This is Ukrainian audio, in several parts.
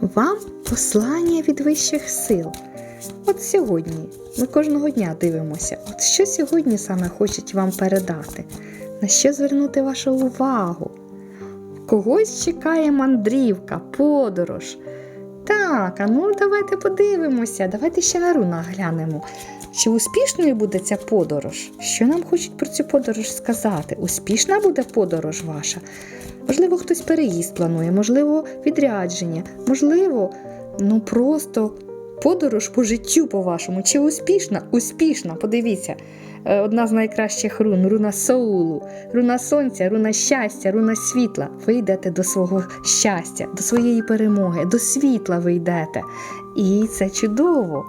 Вам послання від вищих сил. От сьогодні ми кожного дня дивимося, от що сьогодні саме хочуть вам передати, на що звернути вашу увагу. Когось чекає мандрівка, подорож. Так, а ну давайте подивимося, давайте ще на рунах глянемо. Чи успішною буде ця подорож? Що нам хочуть про цю подорож сказати? Успішна буде подорож ваша? Можливо, хтось переїзд планує, можливо, відрядження, можливо, ну просто подорож по життю по-вашому. Чи успішна? Успішна, подивіться. Е, Одна з найкращих рун руна Соулу, руна сонця, руна щастя, руна світла. Ви йдете до свого щастя, до своєї перемоги, до світла ви йдете. І це чудово.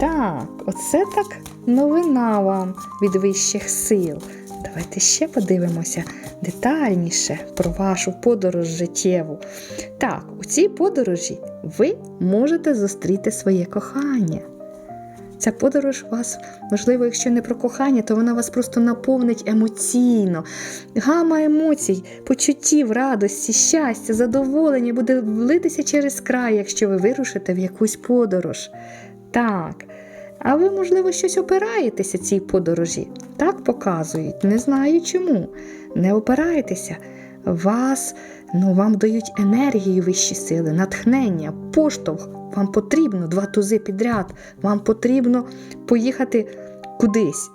Так, оце так новина вам від вищих сил. Давайте ще подивимося детальніше про вашу подорож життєву. Так, у цій подорожі ви можете зустріти своє кохання. Ця подорож вас, можливо, якщо не про кохання, то вона вас просто наповнить емоційно. Гама емоцій, почуттів, радості, щастя, задоволення буде влитися через край, якщо ви вирушите в якусь подорож. Так. А ви, можливо, щось опираєтеся цій подорожі. Так показують. Не знаю чому. Не опирайтеся. Вас, ну, вам дають енергію вищі сили, натхнення, поштовх. Вам потрібно два тузи підряд. Вам потрібно поїхати кудись.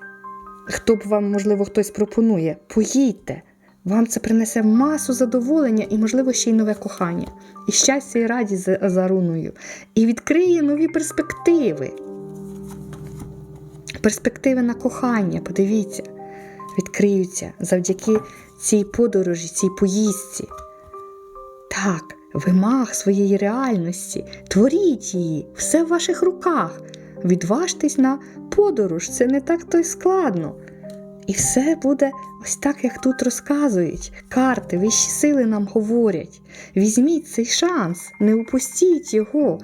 Хто б вам, можливо, хтось пропонує, поїдьте. Вам це принесе масу задоволення і, можливо, ще й нове кохання, і щастя, і радість за, за руною, і відкриє нові перспективи. Перспективи на кохання, подивіться, відкриються завдяки цій подорожі, цій поїздці. Так, вимаг своєї реальності, творіть її, все в ваших руках. Відважтесь на подорож, це не так то й складно. І все буде ось так, як тут розказують. Карти, вищі сили нам говорять. Візьміть цей шанс, не упустіть його.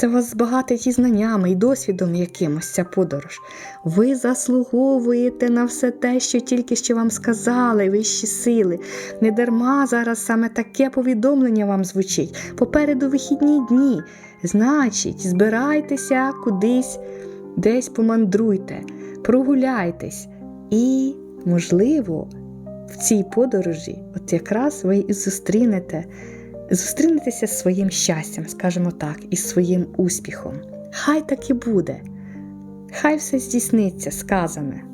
Це вас збагатить і знаннями, і досвідом якимось ця подорож. Ви заслуговуєте на все те, що тільки що вам сказали, вищі сили. Не дарма зараз саме таке повідомлення вам звучить. Попереду вихідні дні. Значить, збирайтеся кудись, десь помандруйте, прогуляйтесь. І, можливо, в цій подорожі, от якраз ви і зустрінете зустрінетеся з своїм щастям, скажімо так, і своїм успіхом. Хай так і буде, хай все здійсниться сказане.